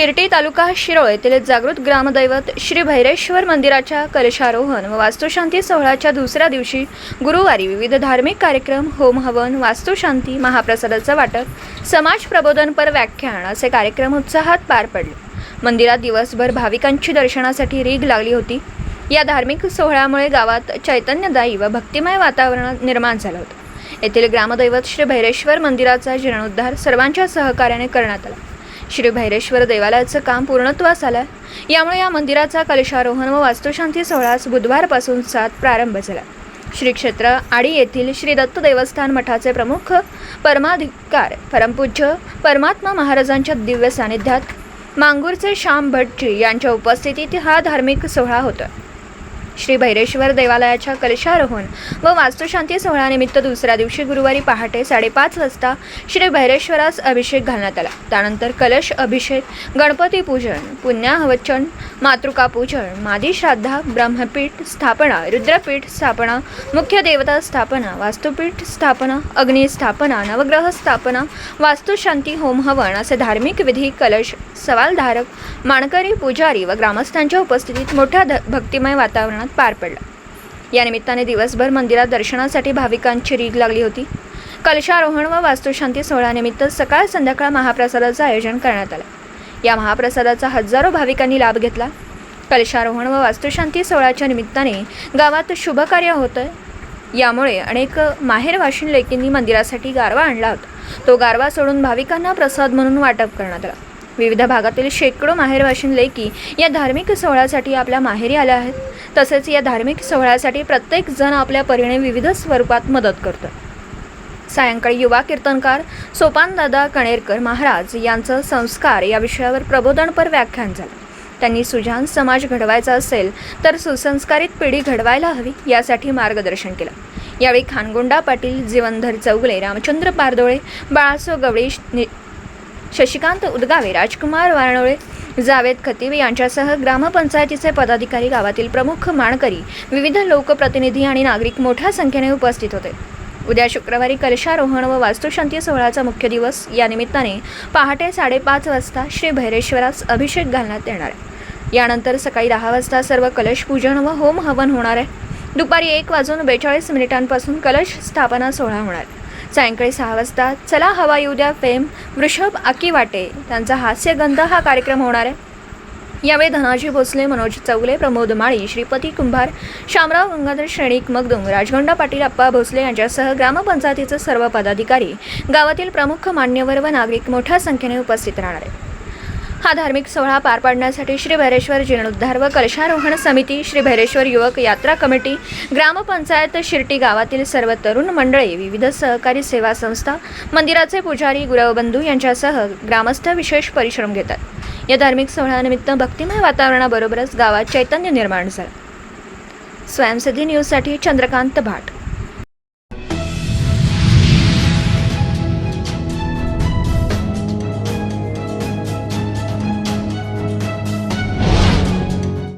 शिर्टी तालुका शिरोळ येथील जागृत ग्रामदैवत श्री भैरेश्वर मंदिराच्या कलशारोहण व वास्तुशांती सोहळ्याच्या दुसऱ्या दिवशी गुरुवारी विविध धार्मिक कार्यक्रम होम हवन वास्तुशांती महाप्रसादाचं वाटप समाज प्रबोधनपर व्याख्यान असे कार्यक्रम उत्साहात पार पडले. मंदिरात दिवसभर भाविकांची दर्शनासाठी रीघ लागली होती. या धार्मिक सोहळ्यामुळे गावात चैतन्यदायी व भक्तिमय वातावरण निर्माण झालं होतं. येथील ग्रामदैवत श्री भैरेश्वर मंदिराचा जीर्णोद्धार सर्वांच्या सहकार्याने करण्यात आला. श्री भैरेश्वर देवालयाचं काम पूर्णत्वास आलं. यामुळे या मंदिराचा कलशारोहण व वास्तुशांती सोहळ्यास बुधवारपासून सात प्रारंभ झाला. श्री क्षेत्र आडी येथील श्री दत्त देवस्थान मठाचे प्रमुख परमाधिकार परमपूज्य परमात्मा महाराजांच्या दिव्य सानिध्यात मांगूरचे श्याम भटजी यांच्या उपस्थितीत हा धार्मिक सोहळा होता. श्री भैरेश्वर देवालयाच्या कलशारोहण व वास्तुशांती सोहळ्यानिमित्त दुसऱ्या दिवशी गुरुवारी पहाटे साडेपाच वाजता श्री भैरेश्वरास अभिषेक घालण्यात आला. त्यानंतर कलश अभिषेक गणपती पूजन पुण्याहवचन मातृका पूजन मादी श्राद्धा ब्रह्मपीठ स्थापना रुद्रपीठ स्थापना मुख्य देवता स्थापना वास्तुपीठ स्थापना अग्निस्थापना नवग्रह स्थापना वास्तुशांती होम हवन असे धार्मिक विधी कलश सवालधारक माणकरी पुजारी व ग्रामस्थांच्या उपस्थितीत मोठ्या भक्तिमय भक्तिमय प्रमाणात पार पडला. या निमित्ताने दिवसभर मंदिरात दर्शनासाठी भाविकांची रीग लागली होती. कलशारोहण व वास्तुशांती सोहळ्यानिमित्त सकाळ संध्याकाळ महाप्रसादाचं आयोजन करण्यात आलं. या महाप्रसादाचा हजारो भाविकांनी लाभ घेतला. कलशारोहण व वास्तुशांती सोहळ्याच्या निमित्ताने गावात शुभकार्य होतं यामुळे अनेक माहेरवाशीन लेकींनी मंदिरासाठी गारवा आणला होता. तो गारवा सोडून भाविकांना प्रसाद म्हणून वाटप करण्यात आला. विविध भागातील शेकडो माहेरवाशीन लेकी या धार्मिक सोहळ्यासाठी आपल्या माहेरी आल्या आहेत. तसेच या धार्मिक सोहळ्यासाठी प्रत्येक जण आपल्या परीने विविध स्वरूपात मदत करतो. सायंकाळी युवा कीर्तनकार सोपानदादा कणेरकर महाराज यांचं संस्कार या विषयावर प्रबोधनपर व्याख्यान झालं. त्यांनी सुजान समाज घडवायचा असेल तर सुसंस्कारित पिढी घडवायला हवी यासाठी मार्गदर्शन केलं. यावेळी खानगोंडा पाटील जीवनधर चौगले रामचंद्र पारदोळे बाळासो गवळी नि शशिकांत उदगावे राजकुमार वारणोळे जावेद खतीब यांच्यासह ग्रामपंचायतीचे पदाधिकारी गावातील प्रमुख माणकरी विविध लोकप्रतिनिधी आणि नागरिक मोठ्या संख्येने उपस्थित होते. उद्या शुक्रवारी कलशारोहण व वास्तुशांती सोहळ्याचा मुख्य दिवस. या निमित्ताने पहाटे साडेपाच वाजता श्री भैरेश्वरास अभिषेक घालण्यात येणार आहे. यानंतर सकाळी दहा वाजता सर्व कलश पूजन व होम हवन होणार आहे. दुपारी एक वाजून बेचाळीस मिनिटांपासून कलश स्थापना सोहळा होणार आहे. सायंकाळी सहा वाजता. चला हवा येऊ द्या फेम वृषभ आकीवाटे त्यांचा हास्यगंध हा कार्यक्रम होणार आहे. यावेळी धनाजी भोसले मनोज चौगले प्रमोद माळी श्रीपती कुंभार शामराव गंगाधर श्रेणीक मगदुंग राजगंडा पाटील अप्पा भोसले यांच्यासह ग्रामपंचायतीचे सर्व पदाधिकारी गावातील प्रमुख मान्यवर व नागरिक मोठ्या संख्येने उपस्थित राहणार आहेत. हा धार्मिक सोहळा पार पाडण्यासाठी श्री भैरेश्वर जीर्णोद्धार व कलशारोहण समिती श्री भैरेश्वर युवक यात्रा कमिटी ग्रामपंचायत शिर्टी गावातील सर्व तरुण मंडळी विविध सहकारी सेवा संस्था मंदिराचे पुजारी गुरवबंधू यांच्यासह ग्रामस्थ विशेष परिश्रम घेतात. या धार्मिक सोहळ्यानिमित्त भक्तिमय वातावरणाबरोबरच गावात चैतन्य निर्माण झालं. स्वयंसिद्धी न्यूजसाठी चंद्रकांत भाट.